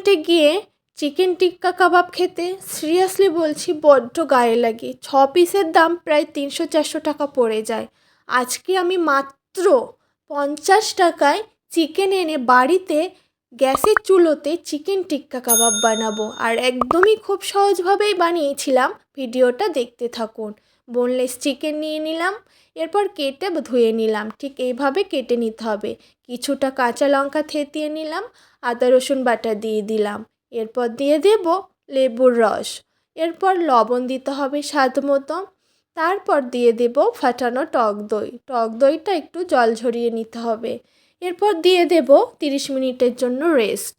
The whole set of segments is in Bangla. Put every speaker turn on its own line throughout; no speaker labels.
রেস্টুরেন্টে গিয়ে চিকেন টিক্কা কাবাব খেতে সিরিয়াসলি বলছি বড্ড গায়ে লাগে। ছ পিসের দাম প্রায় তিনশো চারশো টাকা পড়ে যায়। আজকে আমি মাত্র পঞ্চাশ টাকায় চিকেন এনে বাড়িতে গ্যাসের চুলোতে চিকেন টিক্কা কাবাব বানাবো। আর একদমই খুব সহজভাবেই বানিয়েছিলাম। ভিডিওটা দেখতে থাকুন। বোনলেস চিকেন নিয়ে নিলাম, এরপর কেটে ধুয়ে নিলাম। ঠিক এইভাবে কেটে নিতে হবে। কিছুটা কাঁচা লঙ্কা থেতিয়ে নিলাম, আদা, রসুন বাটা দিয়ে দিলাম। এরপর দিয়ে দেব লেবুর রস। এরপর লবণ দিতে হবে স্বাদ মতো। তারপর দিয়ে দেব ফাটানো টক দই। টক দইটা একটু জল ঝরিয়ে নিতে হবে। এরপর দিয়ে দেব তিরিশ মিনিটের জন্য রেস্ট।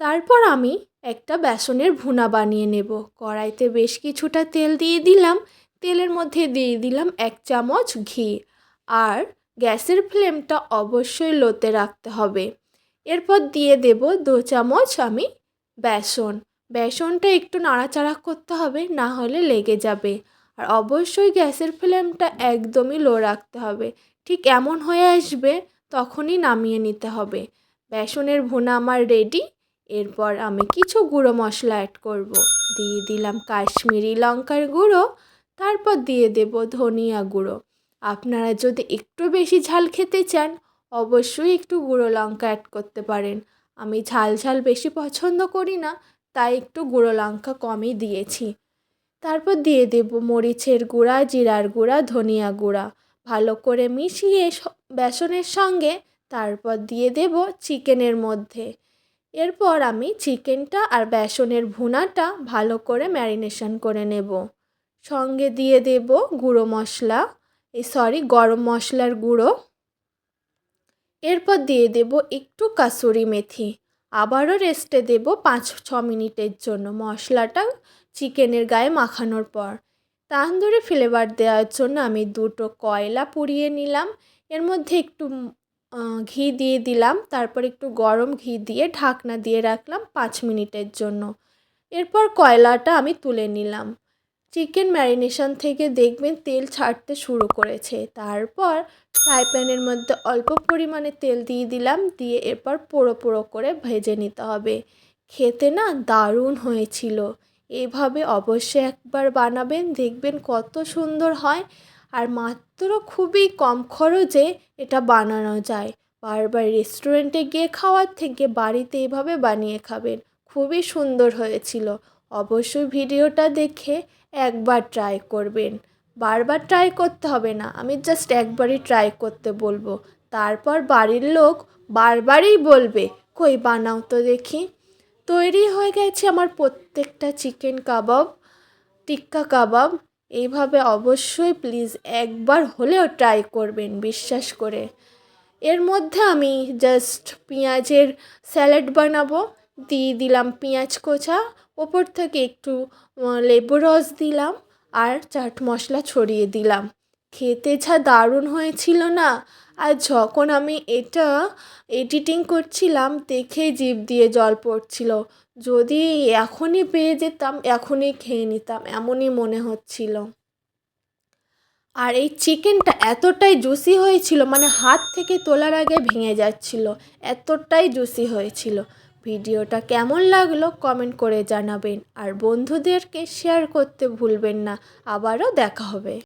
তারপর আমি একটা বেসনের ভুনা বানিয়ে নেব। কড়াইতে বেশ কিছুটা তেল দিয়ে দিলাম। তেলের মধ্যে দিয়ে দিলাম এক চামচ ঘি। আর গ্যাসের ফ্লেমটা অবশ্যই লোতে রাখতে হবে। এরপর দিয়ে দেব দু চামচ আমি বেসন। বেসনটা একটু নাড়াচাড়া করতে হবে, না হলে লেগে যাবে। আর অবশ্যই গ্যাসের ফ্লেমটা একদমই লো রাখতে হবে। ঠিক এমন হয়ে আসবে, তখনই নামিয়ে নিতে হবে। বেসনের ভুনা আমার রেডি এরপর আমি কিছু গুঁড়ো মশলা অ্যাড করব। দিয়ে দিলাম কাশ্মীরি লঙ্কার গুঁড়ো, তারপর দিয়ে দেব ধনিয়া গুঁড়ো। আপনারা যদি একটু বেশি ঝাল খেতে চান, অবশ্যই একটু গুঁড়ো লঙ্কা অ্যাড করতে পারেন। আমি ঝাল ঝাল বেশি পছন্দ করি না, তাই একটু গুঁড়ো লঙ্কা কমই দিয়েছি। তারপর দিয়ে দেব মরিচের গুঁড়া, জিরার গুঁড়া, ধনিয়া গুঁড়া। ভালো করে মিশিয়ে বেসনের সঙ্গে তারপর দিয়ে দেব চিকেনের মধ্যে। এরপর আমি চিকেনটা আর বেসনের ভুনাটা ভালো করে ম্যারিনেশন করে নেব। সঙ্গে দিয়ে দেব গুঁড়ো মশলা, এই সরি গরম মশলার গুঁড়ো। এরপর দিয়ে দেব একটু কাসুরি মেথি। আবারও রেস্টে দেব পাঁচ ছ মিনিটের জন্য। মশলাটা চিকেনের গায়ে মাখানোর পর। তান্দুরি ফ্লেভার দেওয়ার জন্য আমি দুটো কয়লা পুড়িয়ে নিলাম। এর মধ্যে একটু ঘি দিয়ে দিলাম। তারপর একটু গরম ঘি দিয়ে ঢাকনা দিয়ে রাখলাম পাঁচ মিনিটের জন্য। এরপর কয়লাটা আমি তুলে নিলাম। চিকেন ম্যারিনেশন থেকে দেখবেন তেল ছাড়তে শুরু করেছে। তারপর ফ্রাই প্যানের মধ্যে অল্প পরিমাণে তেল দিয়ে দিলাম। দিয়ে এরপর পোড়ো পোড়ো করে ভেজে নিতে হবে। খেতে না দারুণ হয়েছিল। এভাবে অবশ্যই একবার বানাবেন। দেখবেন কত সুন্দর হয়। আর মাত্র খুবই কম খরচে এটা বানানো যায়। বারবার রেস্টুরেন্টে গিয়ে খাওয়ার থেকে বাড়িতে এভাবে বানিয়ে খাবেন। খুবই সুন্দর হয়েছিল। অবশ্যই ভিডিওটা দেখে একবার ট্রাই করবেন। বারবার ট্রাই করতে হবে না, আমি জাস্ট একবারই ট্রাই করতে বলব। তারপর বাড়ির লোক বারবারই বলবে, কই বানাও তো দেখি। তৈরি হয়ে গেছে আমার প্রত্যেকটা চিকেন কাবাব টিক্কা কাবাব এইভাবে অবশ্যই প্লিজ একবার হলেও ট্রাই করবেন, বিশ্বাস করে। এর মধ্যে আমি জাস্ট পেঁয়াজের স্যালাড বানাবো, দিয়ে দিলাম পেঁয়াজ কোচা, ওপর থেকে একটু লেবু রস দিলাম, আর চাট মশলা ছড়িয়ে দিলাম। খেতে যা দারুণ হয়েছিল না? আর যখন আমি এটা এডিটিং করছিলাম, দেখেই জিভ দিয়ে জল পড়ছিল। যদি এখনই পেয়ে যেতাম, এখনই খেয়ে নিতাম, এমনই মনে হচ্ছিল। আর এই চিকেনটা এতটাই জুসি হয়েছিল মানে হাত থেকে তোলার আগে ভেঙে যাচ্ছিল, এতটাই জুসি হয়েছিল। ভিডিওটা কেমন লাগল কমেন্ট করে জানাবেন। আর বন্ধুদেরকে শেয়ার করতে ভুলবেন না। আবারও দেখা হবে।